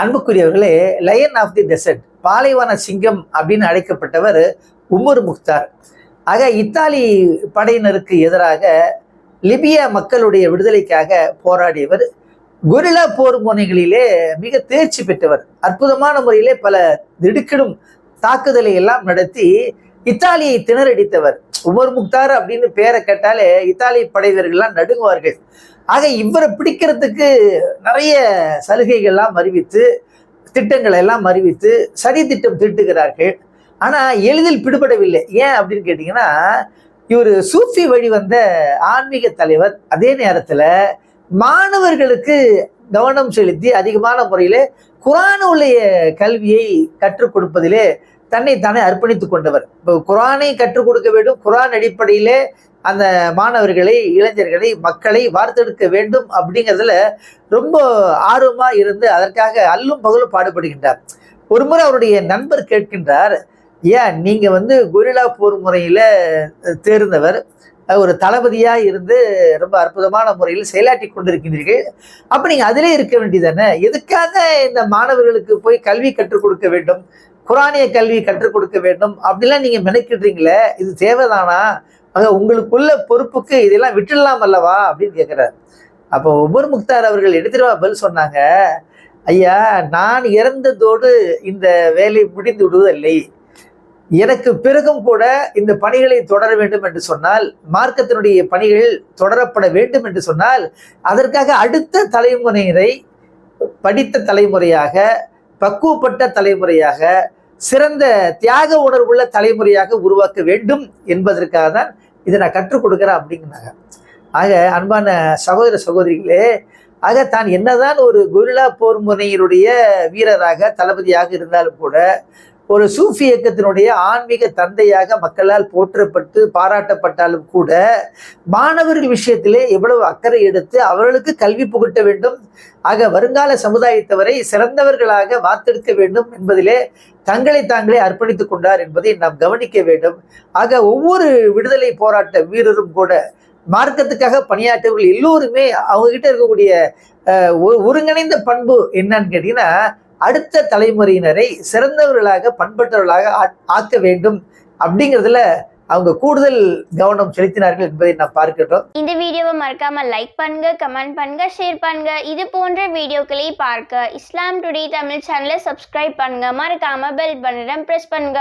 அன்புக்குரியவர்களே line of the dessert பாலைவன சிங்கம் அப்படின்னு அழைக்கப்பட்டவர் உமர் முக்தார். ஆக இத்தாலி படையினருக்கு எதிராக லிபியா மக்களுடைய விடுதலைக்காக போராடியவர் கொரில்லா போர் முனைகளிலே மிக தேர்ச்சி பெற்றவர் அற்புதமான முறையிலே பல திடுக்கிடும் தாக்குதலை எல்லாம் நடத்தி இத்தாலியை திணறடித்தவர். உமர் முக்தார் அப்படின்னு பேரை கேட்டாலே இத்தாலி படைவர்கள்லாம் நடுங்குவார்கள். ஆக இவரை பிடிக்கிறதுக்கு நிறைய சலுகைகள்லாம் அறிவித்து திட்டங்களை எல்லாம் அறிவித்து சதி திட்டம் திட்டுகிறார்கள் ஆனால் எளிதில் பிடுபடவில்லை. ஏன் அப்படின்னு கேட்டிங்கன்னா இவர் சூஃபி வழி வந்த ஆன்மீக தலைவர் அதே நேரத்தில் மாணவர்களுக்கு கவனம் செலுத்தி அதிகமான முறையில் குரானுடைய கல்வியை கற்றுக் கொடுப்பதிலே தன்னை தானே அர்ப்பணித்து கொண்டவர். இப்போ குரானை கற்றுக் கொடுக்க வேண்டும். குரான் அடிப்படையிலே அந்த மாணவர்களை இளைஞர்களை மக்களை வார்த்தெடுக்க வேண்டும் அப்படிங்கிறதுல ரொம்ப ஆர்வமாக இருந்து அதற்காக அல்லும் பகலும் பாடுபடுகின்றார். ஒரு முறை அவருடைய நண்பர் கேட்கின்றார் ஏன் நீங்கள் வந்து கொரில்லா போர் முறையில் தேர்ந்தவர். ஒரு தளபதியாக இருந்து ரொம்ப அற்புதமான முறையில் செயலாற்றி கொண்டிருக்கின்றீர்கள். அப்போ நீங்கள் அதிலே இருக்க வேண்டியதானே? எதுக்காக இந்த மாணவர்களுக்கு போய் கல்வி கற்றுக் கொடுக்க வேண்டும்? குரானிய கல்வி கற்றுக் கொடுக்க வேண்டும்? அப்படிலாம் நீங்கள் மெனக்கிடுறீங்களே? இது தேவைதானா? ஆக உங்களுக்குள்ள பொறுப்புக்கு இதெல்லாம் விட்டுடலாம் அல்லவா அப்படின்னு கேட்குறாரு அப்போ உமர் முக்தார் அவர்கள் எடுத்துருவா பதில் சொன்னாங்க. ஐயா நான் இறந்ததோடு இந்த வேலை முடிந்து விடுவதில்லை. எனக்கு பிறகும் கூட இந்த பணிகளை தொடர வேண்டும் என்று சொன்னால் மார்க்கத்தினுடைய பணிகள் தொடரப்பட வேண்டும் என்று சொன்னால் அதற்காக அடுத்த தலைமுறையினரை படித்த தலைமுறையாக பக்குவப்பட்ட தலைமுறையாக சிறந்த தியாக உணர்வுள்ள தலைமுறையாக உருவாக்க வேண்டும் என்பதற்காக தான் இதை நான் கற்றுக் கொடுக்குறேன் அப்படிங்கிறாங்க. ஆக அன்பான சகோதர சகோதரிகளே ஆக தான் என்னதான் ஒரு குரில்லா போர் முனையினுடைய வீரராக தளபதியாக இருந்தாலும் கூட ஒரு சூஃபி இயக்கத்தினுடைய ஆன்மீக தந்தையாக மக்களால் போற்றப்பட்டு பாராட்டப்பட்டாலும் கூட மாணவர்கள் விஷயத்திலே எவ்வளவு அக்கறை எடுத்து அவர்களுக்கு கல்வி புகட்ட வேண்டும் ஆக வருங்கால சமுதாயத்தவரை சிறந்தவர்களாக வார்த்தெடுக்க வேண்டும் என்பதிலே தங்களை தாங்களே அர்ப்பணித்துக் கொண்டார் என்பதை நாம் கவனிக்க வேண்டும். ஆக ஒவ்வொரு விடுதலை போராட்ட வீரரும் கூட மார்க்கத்துக்காக பணியாற்றவர்கள் எல்லோருமே அவங்ககிட்ட இருக்கக்கூடிய ஒரு- ஒருங்கிணைந்த பண்பு என்னன்னு கேட்டீங்கன்னா அடுத்த தலைமுறையினரை சிறந்தவர்களாக பண்பட்டவர்களாக ஆக்க வேண்டும் அப்படிங்கிறதுல அவங்க கூடுதல் கவனம் செலுத்தினார்கள் என்பதை நான் பார்க்கட்டும் இந்த வீடியோவை மறக்காம லைக் பண்ணுங்க கமெண்ட் பண்ணுங்க ஷேர் பண்ணுங்க. இது போன்ற வீடியோக்களை பார்க்க இஸ்லாம் டுடே தமிழ் சேனலை சப்ஸ்கிரைப் பண்ணுங்க. மறக்காம பெல் பட்டனை பிரஸ் பண்ணுங்க.